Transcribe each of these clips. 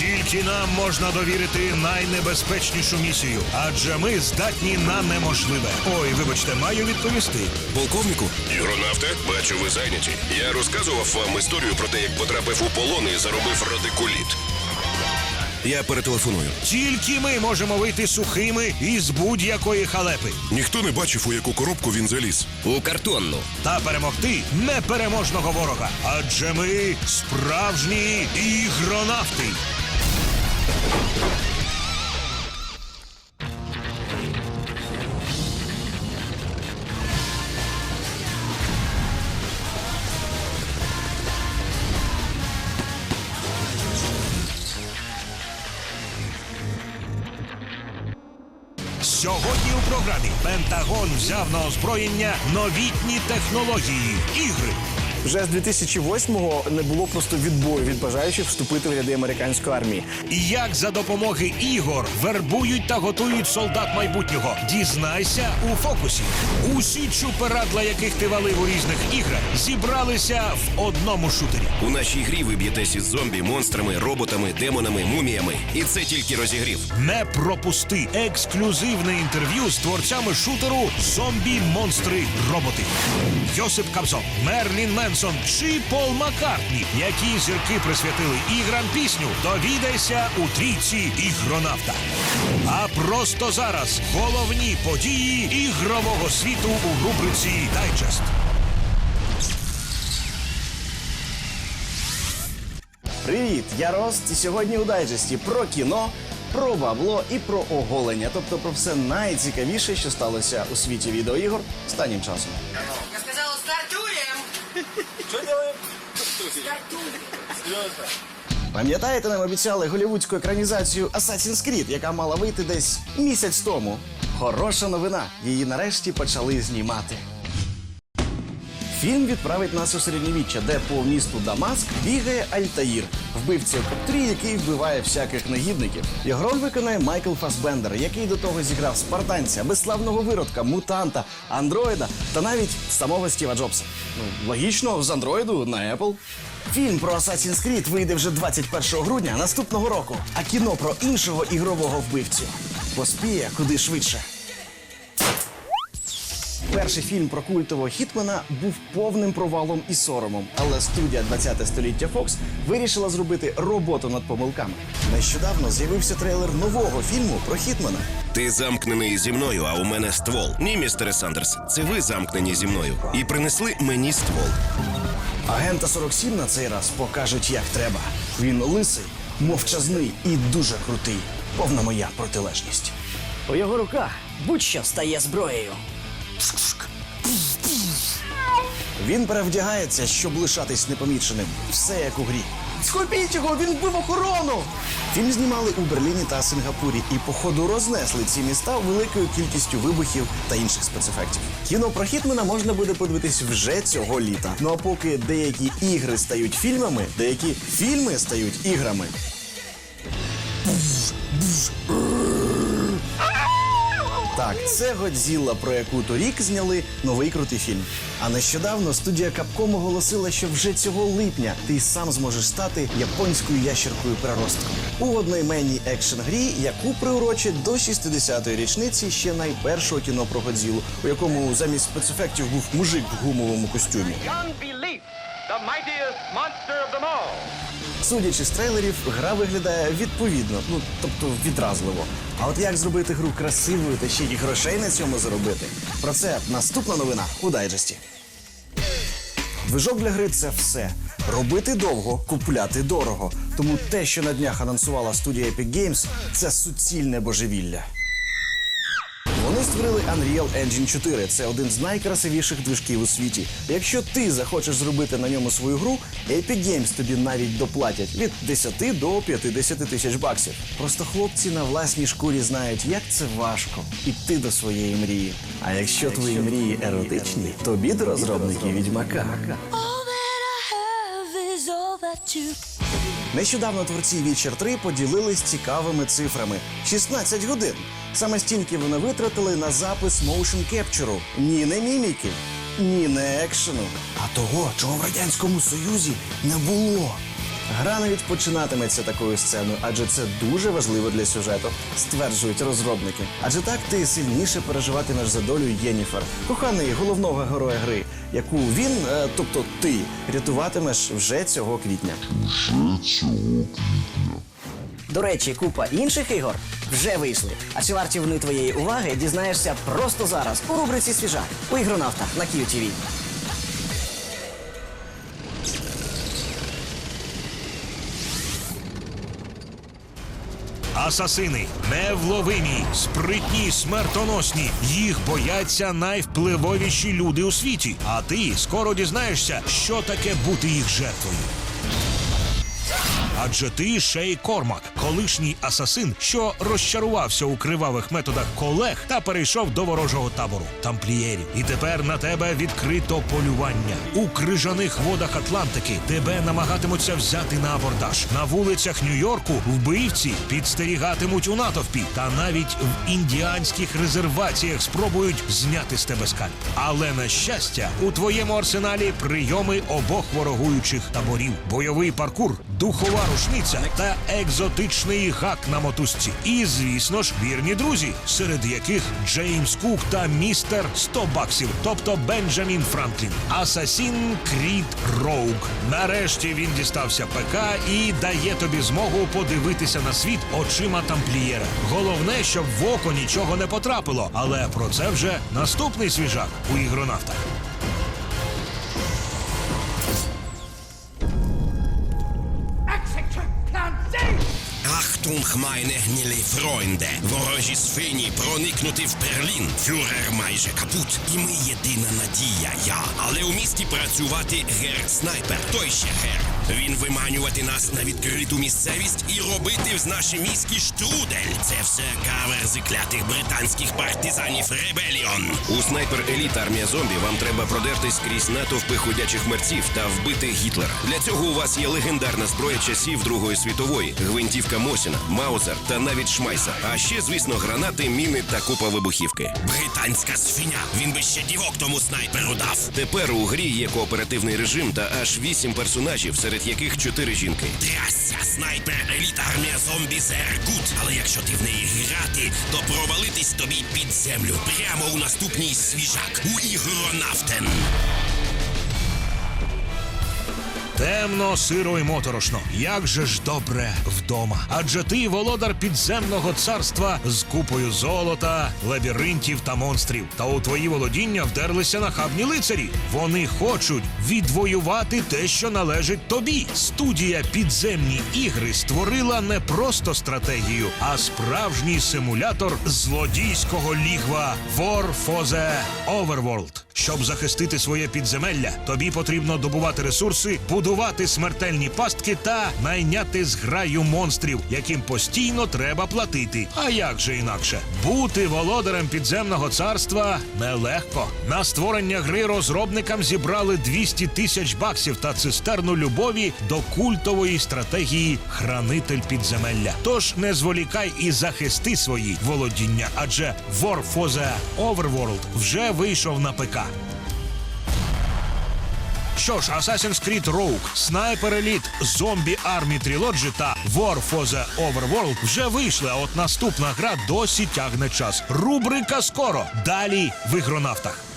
Тільки нам можна довірити найнебезпечнішу місію, адже ми здатні на неможливе. Ой, вибачте, маю відповісти. Полковнику, Ігронавте, бачу, ви зайняті. Я розказував вам історію про те, як потрапив у полон і заробив радикуліт. я перетелефоную. Тільки ми можемо вийти сухими із будь-якої халепи Ніхто не бачив, у яку коробку він заліз. У картонну. та перемогти непереможного ворога. Адже ми справжні ігронавти. Сьогодні у програмі Пентагон взяв на озброєння новітні технології ігри. Вже з 2008-го не було просто відбою від бажаючих вступити в ряди американської армії. І як за допомоги ігор вербують та готують солдат майбутнього. Дізнайся у фокусі. Усі чуперадла, яких ти валив у різних іграх, зібралися в одному шутері. У нашій грі ви б'єтесь із зомбі, монстрами, роботами, демонами, муміями. І це тільки розігрів. Не пропусти ексклюзивне інтерв'ю з творцями шутеру Зомбі, монстри, роботи. Йосип Кобзон, Мерлін Менсон чи Пол Маккартні, які зірки присвятили іграм пісню. Довідайся у трійці ігронавта. А просто зараз головні події ігрового світу у рубриці Дайджест. Привіт, я Рост. І сьогодні у дайджесті про кіно, про бабло і про оголення. Тобто про все найцікавіше, що сталося у світі відеоігор останнім часом. Пам'ятаєте, нам обіцяли голівудську екранізацію Assassin's Creed, яка мала вийти десь місяць тому. Хороша новина. Її нарешті почали знімати. Фільм відправить нас у середньовіччя, де по місту Дамаск бігає Альтаїр, вбивця у який вбиває всяких негідників. Його виконає Майкл Фасбендер, який до того зіграв спартанця, безславного виродка, мутанта, андроїда та навіть самого Стіва Джобса. Ну, логічно, з андроїду на Apple. Фільм про Assassin's Creed вийде вже 21 грудня наступного року, а кіно про іншого ігрового вбивцю поспіє куди швидше. Перший фільм про культового Хітмена був повним провалом і соромом, але студія 20 століття Fox вирішила зробити роботу над помилками. Нещодавно з'явився трейлер нового фільму про Хітмена. Ти замкнений зі мною, а у мене ствол. Ні, містере Сандерс, це ви замкнені зі мною. І принесли мені ствол. Агента 47 на цей раз покажуть, як треба. Він лисий, мовчазний і дуже крутий. Повна моя протилежність. У його руках будь-що стає зброєю. Він перевдягається, щоб лишатись непоміченим. Все як у грі. Схопіть його, він вбив охорону. Фільм знімали у Берліні та Сингапурі і, походу, рознесли ці міста великою кількістю вибухів та інших спецефектів. Кіно про Хітмена можна буде подивитись вже цього літа. Ну а поки деякі ігри стають фільмами, деякі фільми стають іграми. Так, це Годзілла, про яку торік зняли новий крутий фільм. А нещодавно студія Capcom оголосила, що вже цього липня ти сам зможеш стати японською ящеркою приростком у одноіменній екшн-грі, яку приурочать до 60-ї річниці ще найпершого кіно про Годзілу, у якому замість спецефектів був мужик в гумовому костюмі. the mightiest monster of them all. Судячи з трейлерів, гра виглядає відповідно, ну тобто відразливо. А от як зробити гру красивою та ще й грошей на цьому заробити? Про це наступна новина у дайджесті. Движок для гри це все. Робити довго, купляти дорого. Тому те, що на днях анонсувала студія Epic Games, це суцільне божевілля. Вони створили Unreal Engine 4. Це один з найкрасивіших движків у світі. Якщо ти захочеш зробити на ньому свою гру, Epic Games тобі навіть доплатять від 10 до 50 тисяч баксів. Просто хлопці на власній шкурі знають, як це важко іти до своєї мрії. А якщо твої мрії еротичні, тобі до розробників відьмака. All that I have is all that you Нещодавно творці Вічер 3 поділились цікавими цифрами: 16 годин. Саме стільки вони витратили на запис моушн кепчуру. Ні не міміки, ні не екшену, а того, чого в радянському союзі не було. Гра навіть починатиметься такою сценою, адже це дуже важливо для сюжету, стверджують розробники. Адже так ти сильніше переживатимеш за долю Єніфер, коханої головного героя гри, яку він, е, тобто ти, рятуватимеш вже цього квітня. До речі, купа інших ігор вже вийшли. А чи варті вони твоєї уваги, дізнаєшся просто зараз у рубриці Свіжак у ігронавтах на QTV. Асасини невловимі, спритні, смертоносні. Їх бояться найвпливовіші люди у світі. А ти скоро дізнаєшся, що таке бути їх жертвою. Адже ти Шей Кормак, колишній асасин, що розчарувався у кривавих методах колег та перейшов до ворожого табору тамплієрів. І тепер на тебе відкрито полювання. У крижаних водах Атлантики тебе намагатимуться взяти на абордаж. На вулицях Нью-Йорку вбивці підстерігатимуть у натовпі, та навіть в індіанських резерваціях спробують зняти з тебе скальп. Але на щастя, у твоєму арсеналі прийоми обох ворогуючих таборів, бойовий паркур, духова рушниця та екзотичний гак на мотузці. І, звісно ж, вірні друзі, серед яких Джеймс Кук та містер 100 баксів, тобто Бенджамін Франклін. Асасін Крід Роуг. Нарешті він дістався ПК і дає тобі змогу подивитися на світ очима тамплієра. Головне, щоб в око нічого не потрапило, але про це вже наступний свіжак у ігронавтах. Achtung, meine гнілі фройнде. Ворожі свині проникнути в Берлін. Фюрер майже капут. І ми єдина надія, я. Але у місті працювати гер снайпер. Той ще гер. Він виманювати нас на відкриту місцевість і робити з наші мізки штрудель. Це все кавер зіклятих британських партизанів Ребеліон. У снайпер еліт армія зомбі вам треба продертись крізь натовпи ходячих мерців та вбити Гітлера. Для цього у вас є легендарна зброя часів Другої світової, гвинтівка Мосіна, Маузер та навіть Шмайса. А ще, звісно, гранати, міни та купа вибухівки. Британська свиня. Він би ще дівок тому снайперу дав. Тепер у грі є кооперативний режим та аж вісім персонажів, серед яких чотири жінки. Трясся, снайпер, еліта армія зомбі Зергут. Але якщо ти в неї грати, то провалитись тобі під землю прямо у наступній свіжак у ігронавтен. Темно, сиро і моторошно. Як же ж добре вдома. Адже ти володар підземного царства з купою золота, лабіринтів та монстрів. Та у твої володіння вдерлися нахабні лицарі. Вони хочуть відвоювати те, що належить тобі. Студія підземні ігри створила не просто стратегію, а справжній симулятор злодійського лігва War for the Overworld. Щоб захистити своє підземелля, тобі потрібно добувати ресурси, будувати смертельні пастки та найняти зграю монстрів, яким постійно треба платити. А як же інакше? Бути володарем підземного царства нелегко. На створення гри розробникам зібрали 200 тисяч баксів та цистерну любові до культової стратегії Хранитель підземелля. Тож не зволікай і захисти свої володіння, адже War for the Overworld вже вийшов на ПК. Що ж, Assassin's Creed Rogue, Sniper Elite, Zombie Army Trilogy та War for the Overworld вже вийшли, а от наступна гра досі тягне час. Рубрика скоро. Далі в ігронавтах.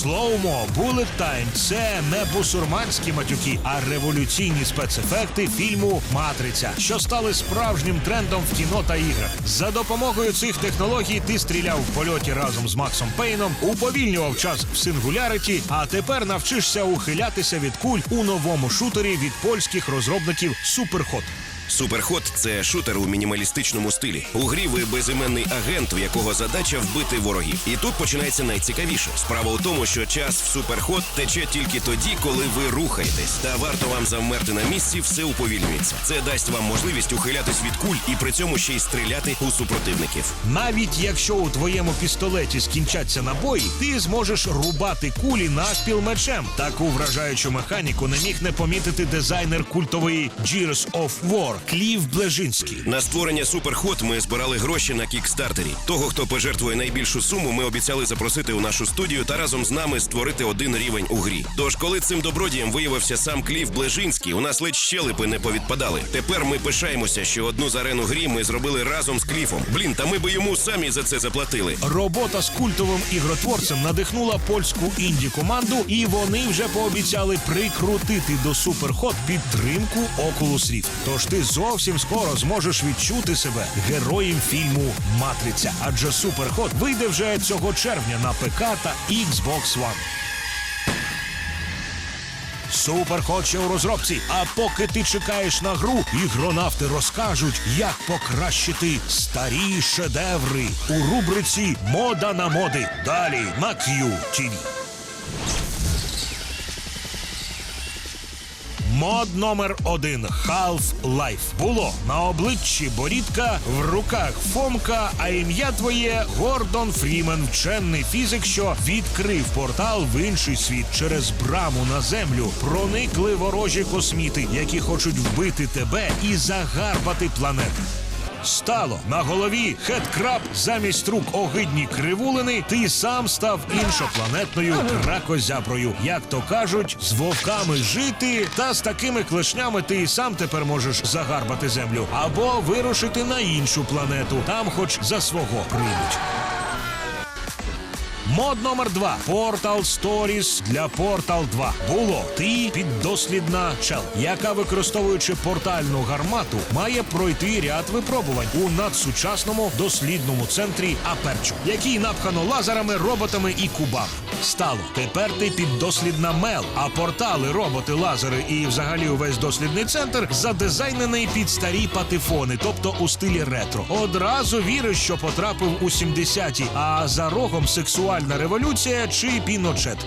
Слоумо, Bullet Time – це не бусурманські матюки, а революційні спецефекти фільму Матриця, що стали справжнім трендом в кіно та іграх. За допомогою цих технологій ти стріляв в польоті разом з Максом Пейном, уповільнював час в сингуляріті, а тепер навчишся ухилятися від куль у новому шутері від польських розробників Суперхот. Суперход це шутер у мінімалістичному стилі. У грі ви безіменний агент, в якого задача вбити ворогів. І тут починається найцікавіше. Справа у тому, що час в суперход тече тільки тоді, коли ви рухаєтесь. Та варто вам завмерти на місці, все уповільнюється. Це дасть вам можливість ухилятись від куль і при цьому ще й стріляти у супротивників. Навіть якщо у твоєму пістолеті скінчаться набої, ти зможеш рубати кулі навпіл мечем. Таку вражаючу механіку не міг не помітити дизайнер культової Gears of War Клів Блежинський. На створення суперход ми збирали гроші на кікстартері. Того, хто пожертвує найбільшу суму, ми обіцяли запросити у нашу студію та разом з нами створити один рівень у грі. Тож, коли цим добродієм виявився сам Клів Блежинський, у нас ледь щелепи не повідпадали. Тепер ми пишаємося, що одну з арен у грі ми зробили разом з Кліфом. Блін, та ми би йому самі за це заплатили. Робота з культовим ігротворцем надихнула польську інді команду, і вони вже пообіцяли прикрутити до суперход підтримку Oculus Rift. Тож ти зовсім скоро зможеш відчути себе героєм фільму Матриця. Адже суперход вийде вже цього червня на ПК та Xbox One. Суперход ще у розробці. А поки ти чекаєш на гру, ігронавти розкажуть, як покращити старі шедеври у рубриці Мода на моди. Далі на QTV. Мод номер один Half-Life. Було на обличчі борідка, в руках Фомка, а ім'я твоє Гордон Фрімен, вчений фізик, що відкрив портал в інший світ через браму на землю. Проникли ворожі косміти, які хочуть вбити тебе і загарбати планету. Стало на голові хедкраб замість рук огидні кривулини. Ти сам став іншопланетною кракозяброю. Як то кажуть, з вовками жити, та з такими клешнями ти і сам тепер можеш загарбати землю або вирушити на іншу планету. Там, хоч за свого приймуть. Мод номер два Portal Stories для Portal 2. Було ти піддослідна чел, яка використовуючи портальну гармату, має пройти ряд випробувань у надсучасному дослідному центрі Аперчу, який напхано лазерами, роботами і кубами. Стало тепер ти піддослідна мел, а портали, роботи, лазери і взагалі увесь дослідний центр задизайнений під старі патефони, тобто у стилі ретро. Одразу віриш, що потрапив у 70-ті, а за рогом сексуальна революція чи піночет.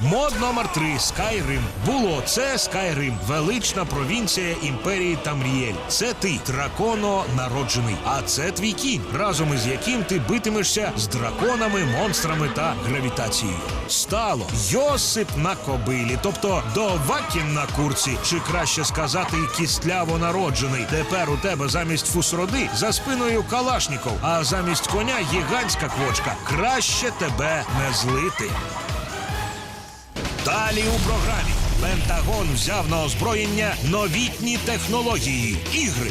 Мод номер 3 Skyrim. Було це Skyrim, велична провінція імперії Тамрієль. Це ти, драконо народжений. А це твій кінь, разом із яким ти битимешся з драконами, монстрами та гравітацією. Стало Йосип на кобилі, тобто Довакін на курці, чи краще сказати, кістляво народжений. Тепер у тебе замість фусроди за спиною Калашніков, а замість коня гігантська квочка. Краще тебе не злити. Далі у програмі Пентагон взяв на озброєння новітні технології ігри.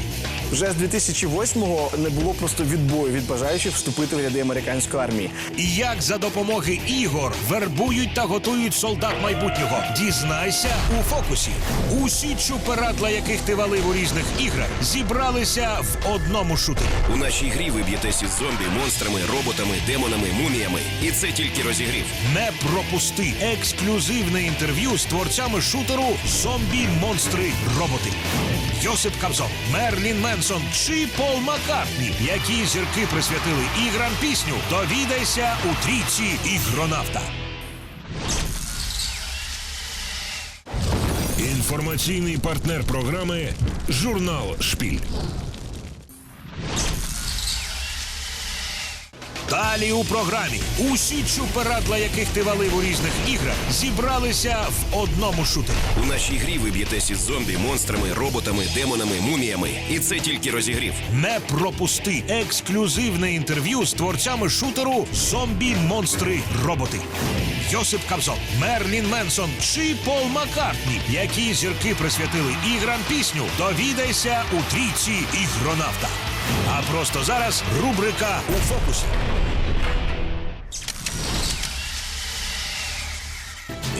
Вже з 2008-го не було просто відбою від бажаючих вступити в ряди американської армії. І як за допомоги ігор вербують та готують солдат майбутнього. Дізнайся у фокусі. Усі чуператла, яких ти валив у різних іграх, зібралися в одному шутері. У нашій грі ви б'єтесь із зомбі, монстрами, роботами, демонами, муміями. І це тільки розігрів. Не пропусти ексклюзивне інтерв'ю з творцями шутеру Зомбі, монстри, роботи. Йосип Кобзон, Мерлін Менсон чи Пол Маккартні, які зірки присвятили іграм пісню. Довідайся у трійці ігронавта. Інформаційний партнер програми Журнал Шпіль. Далі у програмі усі чуператла, яких ти валив у різних іграх, зібралися в одному шутері. У нашій грі ви б'єтесь із зомбі, монстрами, роботами, демонами, муміями. І це тільки розігрів. Не пропусти ексклюзивне інтерв'ю з творцями шутеру Зомбі, монстри, роботи. Йосип Кобзон, Мерлін Менсон чи Пол Маккартні, які зірки присвятили іграм пісню. Довідайся у трійці ігронавта. А просто зараз рубрика у фокусі.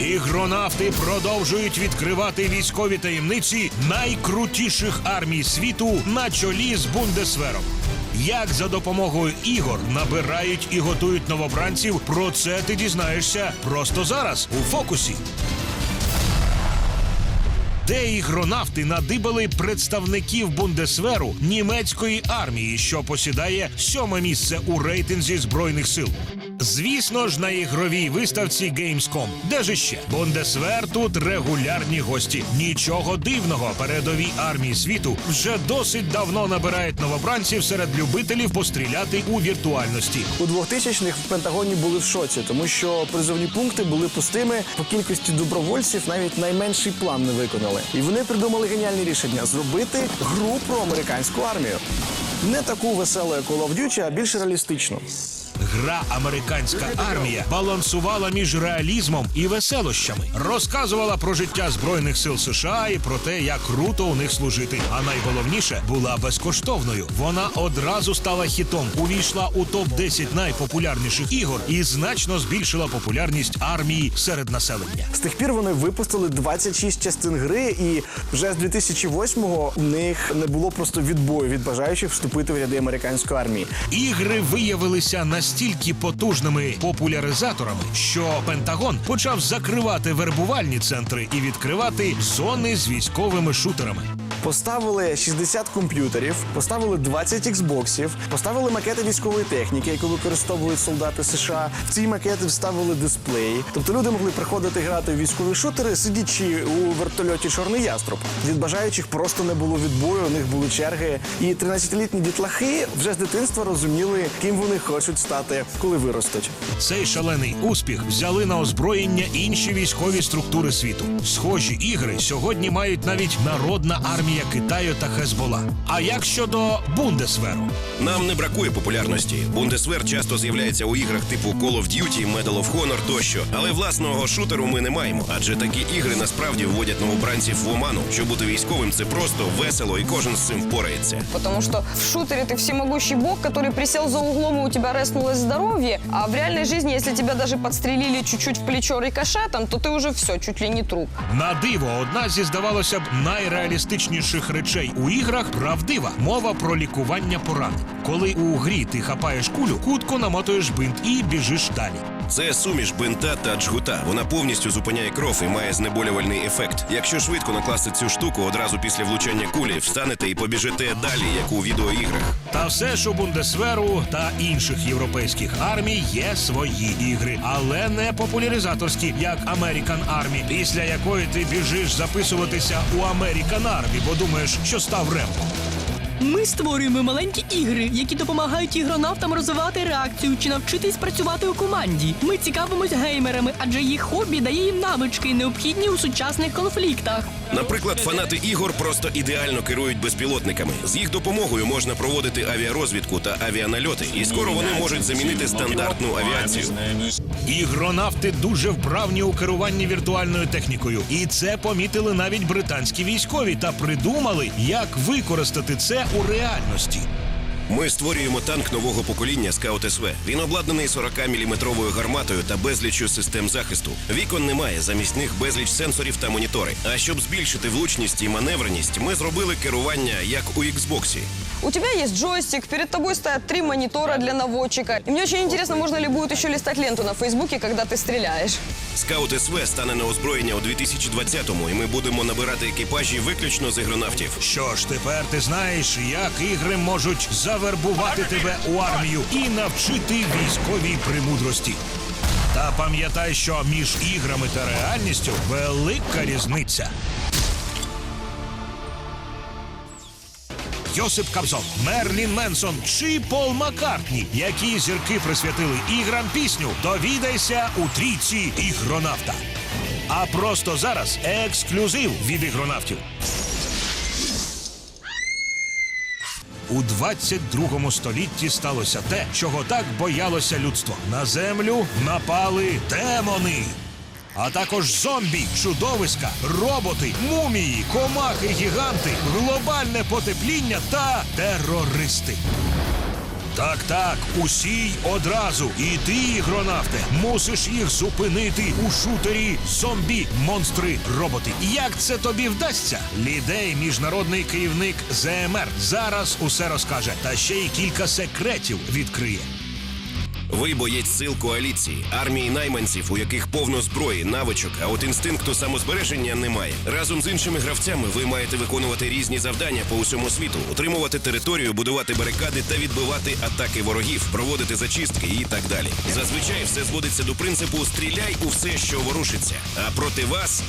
Ігронавти продовжують відкривати військові таємниці найкрутіших армій світу на чолі з Бундесвером. Як за допомогою ігор набирають і готують новобранців, про це ти дізнаєшся просто зараз у фокусі. Де ігронавти надибали представників Бундесверу німецької армії, що посідає сьоме місце у рейтинзі збройних сил. Звісно ж, на ігровій виставці Gamescom. Де ж іще? Бундесвер тут регулярні гості. Нічого дивного, передовій армії світу вже досить давно набирають новобранців серед любителів постріляти у віртуальності. У 2000-х в Пентагоні були в шоці, тому що призовні пункти були пустими. По кількості добровольців навіть найменший план не виконали. І вони придумали геніальне рішення зробити гру про американську армію. Не таку веселу, як Call of Duty, а більш реалістичну. Гра Американська армія балансувала між реалізмом і веселощами, розказувала про життя збройних сил США і про те, як круто у них служити. А найголовніше була безкоштовною. Вона одразу стала хітом, увійшла у топ 10 найпопулярніших ігор і значно збільшила популярність армії серед населення. З тих пір вони випустили 26 частин гри, і вже з 2008-го у них не було просто відбою від бажаючих вступити в ряди американської армії. Ігри виявилися настільки потужними популяризаторами, що Пентагон почав закривати вербувальні центри і відкривати зони з військовими шутерами. Поставили 60 комп'ютерів, поставили 20 іксбоксів, поставили макети військової техніки, яку використовують солдати США. В ці макети вставили дисплеї. Тобто люди могли приходити грати в військові шутери, сидячи у вертольоті Чорний яструб. Від бажаючих просто не було відбою, у них були черги. І 13-літні дітлахи вже з дитинства розуміли, ким вони хочуть стати, коли виростуть. Цей шалений успіх взяли на озброєння інші військові структури світу. Схожі ігри сьогодні мають навіть народна армія Китаю та Хезбола. А як щодо Бундесверу? Нам не бракує популярності. Бундесвер часто з'являється у іграх типу Call of Duty, Medal of Honor тощо. Але власного шутеру ми не маємо, адже такі ігри насправді вводять новобранців в оману. Що бути військовим це просто весело, і кожен з цим впорається. Потому что в шутере ты всемогущий бог, который присел за углом, и у тебя реснулось здоровье. А в реальной жизни, если тебя даже подстрелили чуть-чуть в плечо рикошетом, то ты уже все, чуть ли не труп. На диво, одна зі здавалося б найреалістичніших речей у іграх правдива мова про лікування поранень. Коли у грі ти хапаєш кулю, кутко намотуєш бинт і біжиш далі. Це суміш бинта та джгута. Вона повністю зупиняє кров і має знеболювальний ефект. Якщо швидко накласти цю штуку, одразу після влучання кулі встанете і побіжите далі, як у відеоіграх. Та все ж у Бундесверу та інших європейських армій є свої ігри, але не популяризаторські, як American Army, після якої ти біжиш записуватися у American Army, бо думаєш, що став рембо. Ми створюємо маленькі ігри, які допомагають ігронавтам розвивати реакцію чи навчитись працювати у команді. Ми цікавимось геймерами, адже їх хобі дає їм навички, необхідні у сучасних конфліктах. Наприклад, фанати ігор просто ідеально керують безпілотниками. З їх допомогою можна проводити авіарозвідку та авіанальоти, і скоро вони можуть замінити стандартну авіацію. Ігронавти дуже вправні у керуванні віртуальною технікою, і це помітили навіть британські військові та придумали, як використати це у реальності. Ми створюємо танк нового покоління Скаут СВ. Він обладнаний 40-мм гарматою та безліччю систем захисту. Вікон немає, замість них безліч сенсорів та монітори. А щоб збільшити влучність і маневреність, ми зробили керування як у Xbox. У тебя есть джойстик, перед тобой стоят три монитора для наводчика. И мне очень интересно, можно ли будет еще листать ленту на Фейсбуке, когда ты стреляешь. Скаут СВ стане на озброєння у 2020-му, і ми будемо набирати екіпажі виключно з ігронавтів. Що ж, тепер ти знаєш, як ігри можуть завербувати тебе у армію і навчити військовій премудрості. Та пам'ятай, що між іграми та реальністю велика різниця. Йосип Кобзон, Мерлін Менсон чи Пол Маккартні, які зірки присвятили іграм пісню, довідайся у трійці ігронавта. А просто зараз ексклюзив від ігронавтів. У 22 столітті сталося те, чого так боялося людство. На землю напали демони. А також зомбі, чудовиська, роботи, мумії, комахи, гіганти, глобальне потепління та терористи. Так, так, усі й одразу. І ти, ігронавте, мусиш їх зупинити у шутері зомбі, монстри, роботи. Як це тобі вдасться? Лідей, міжнародний керівник ЗМР, зараз усе розкаже, та ще й кілька секретів відкриє. Ви боєць сил коаліції, армії найманців, у яких повно зброї, навичок, а от інстинкту самозбереження немає. Разом з іншими гравцями ви маєте виконувати різні завдання по усьому світу, утримувати територію, будувати барикади та відбивати атаки ворогів, проводити зачистки і так далі. Зазвичай все зводиться до принципу стріляй у все, що ворушиться. А проти вас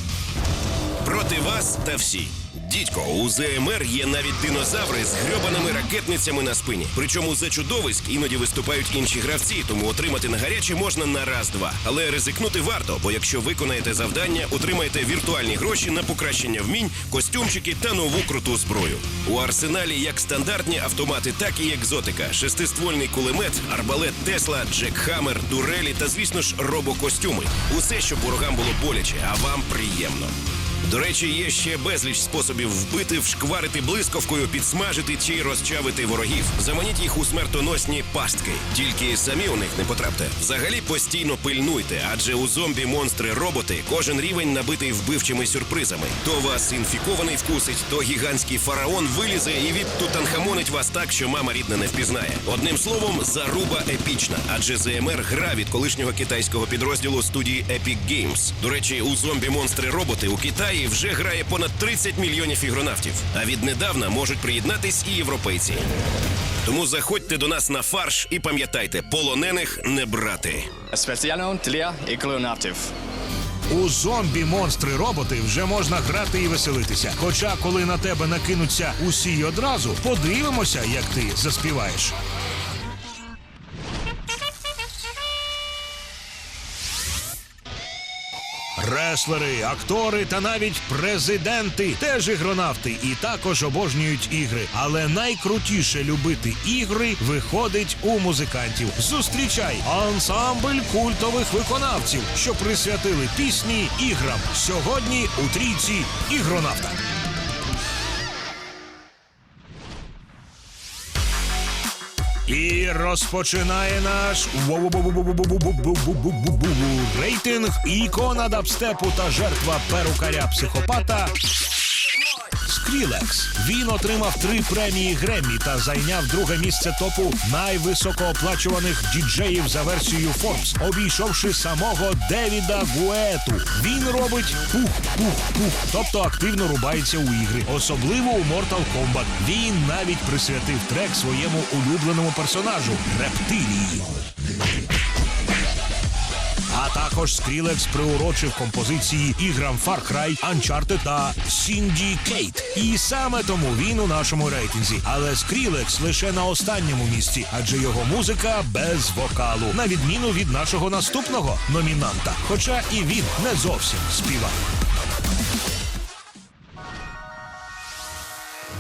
Проти вас та всі. Дідько, у ЗМР є навіть динозаври з грьобаними ракетницями на спині. Причому за чудовиськ іноді виступають інші гравці, тому отримати на гаряче можна на раз-два. Але ризикнути варто, бо якщо виконаєте завдання, отримаєте віртуальні гроші на покращення вмінь, костюмчики та нову круту зброю. У арсеналі як стандартні автомати, так і екзотика: шестиствольний кулемет, арбалет Тесла, Джек Хаммер, дурелі та, звісно ж, робокостюми. Усе, щоб ворогам було боляче, а вам приємно. До речі, є ще безліч способів вбити, вшкварити блискавкою, підсмажити чи розчавити ворогів. Заманіть їх у смертоносні пастки. Тільки самі у них не потрапте. Взагалі постійно пильнуйте, адже у зомбі монстри роботи кожен рівень набитий вбивчими сюрпризами. То вас інфікований вкусить, то гігантський фараон вилізе і відтутанхамонить вас так, що мама рідна не впізнає. Одним словом, заруба епічна, адже ЗМР гра від колишнього китайського підрозділу студії Epic Games. До речі, у зомбі монстри роботи у Китаї вже грає понад 30 мільйонів ігронавтів. А віднедавна можуть приєднатись і європейці. Тому заходьте до нас на фарш і пам'ятайте, полонених не брати. Спеціально для ікронавтів. У зомбі монстри роботи вже можна грати і веселитися. Хоча, коли на тебе накинуться усі й одразу, подивимося, як ти заспіваєш. Реслери, актори та навіть президенти теж ігронавти і також обожнюють ігри. Але найкрутіше любити ігри виходить у музикантів. Зустрічай ансамбль культових виконавців, що присвятили пісні іграм. Сьогодні у трійці ігронавта. І розпочинає наш рейтинг ікона дабстепу та жертва перукаря психопата. Скрілекс. Він отримав три премії Греммі та зайняв друге місце топу найвисокооплачуваних діджеїв за версією Forbes, обійшовши самого Девіда Гуету. Він робить пух-пух-пух, тобто активно рубається у ігри, особливо у Mortal Kombat. Він навіть присвятив трек своєму улюбленому персонажу рептилії. А також Скрілекс приурочив композиції іграм Far Cry, Uncharted та Syndicate. І саме тому він у нашому рейтинзі. Але Скрілекс лише на останньому місці, адже його музика без вокалу, на відміну від нашого наступного номінанта. Хоча і він не зовсім співав.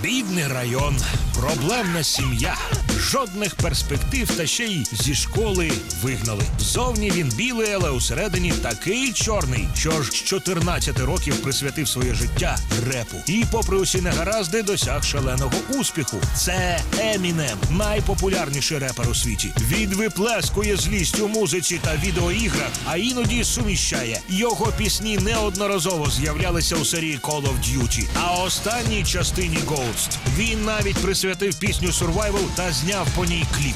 Бідний район, проблемна сім'я, жодних перспектив та ще й зі школи вигнали. Зовні він білий, але усередині такий чорний, що ж з 14 років присвятив своє життя репу. І, попри усі негаразди, досяг шаленого успіху. Це Емінем, найпопулярніший репер у світі. Він виплескує злість у музиці та відеоіграх, а іноді суміщає. Його пісні неодноразово з'являлися у серії Call of Duty. А останній частині Ghost він навіть присвятив пісню Survival та зняв по ній кліп.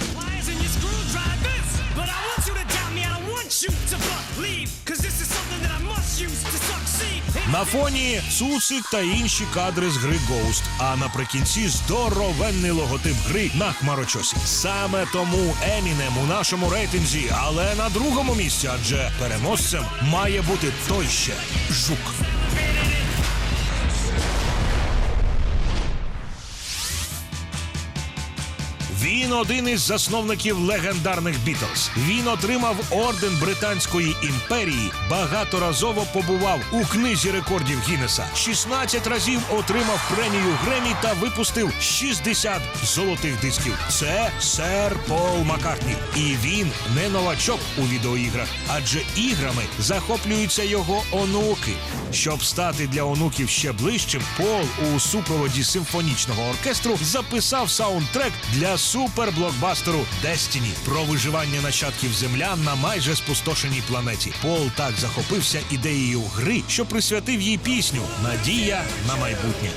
На фоні цуцик та інші кадри з гри Ghost, а наприкінці здоровенний логотип гри на хмарочосі. Саме тому Емінем у нашому рейтинзі, але на другому місці, адже переможцем має бути той ще жук. Один із засновників легендарних Бітлз. Він отримав орден Британської імперії, багаторазово побував у книзі рекордів Гіннеса, 16 разів отримав премію Гремі та випустив 60 золотих дисків. Це сер Пол Маккартні. І він не новачок у відеоіграх, адже іграми захоплюються його онуки. Щоб стати для онуків ще ближчим, Пол у супроводі симфонічного оркестру записав саундтрек для суперблокбастеру Дестіні про виживання нащадків землян на майже спустошеній планеті. Пол так захопився ідеєю гри, що присвятив їй пісню Надія на майбутнє.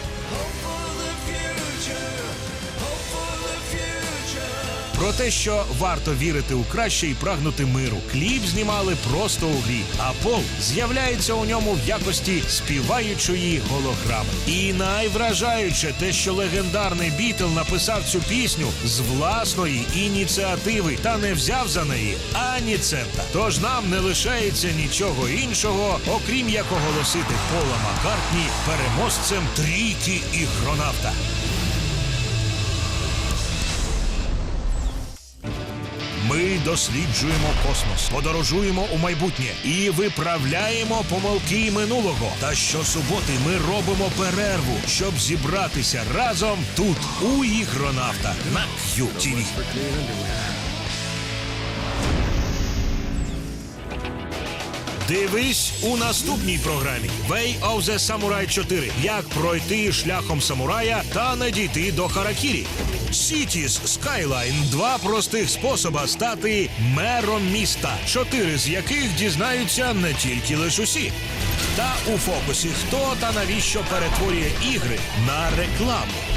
Про те, що варто вірити у краще і прагнути миру. Кліп знімали просто у грі, а Пол з'являється у ньому в якості співаючої голограми. І найвражаюче те, що легендарний Бітл написав цю пісню з власної ініціативи та не взяв за неї ані цента. Тож нам не лишається нічого іншого, окрім як оголосити Пола Маккартні переможцем трійки ігронавта. Ми досліджуємо космос, подорожуємо у майбутнє і виправляємо помилки минулого. Та щосуботи ми робимо перерву, щоб зібратися разом тут, у ігронавта на QTV. Дивись у наступній програмі Way of the Samurai 4. Як пройти шляхом самурая та не дійти до Харакірі. Cities Skyline – два простих способа стати мером міста, чотири з яких дізнаються не тільки лиш усі. Та у фокусі хто та навіщо перетворює ігри на рекламу.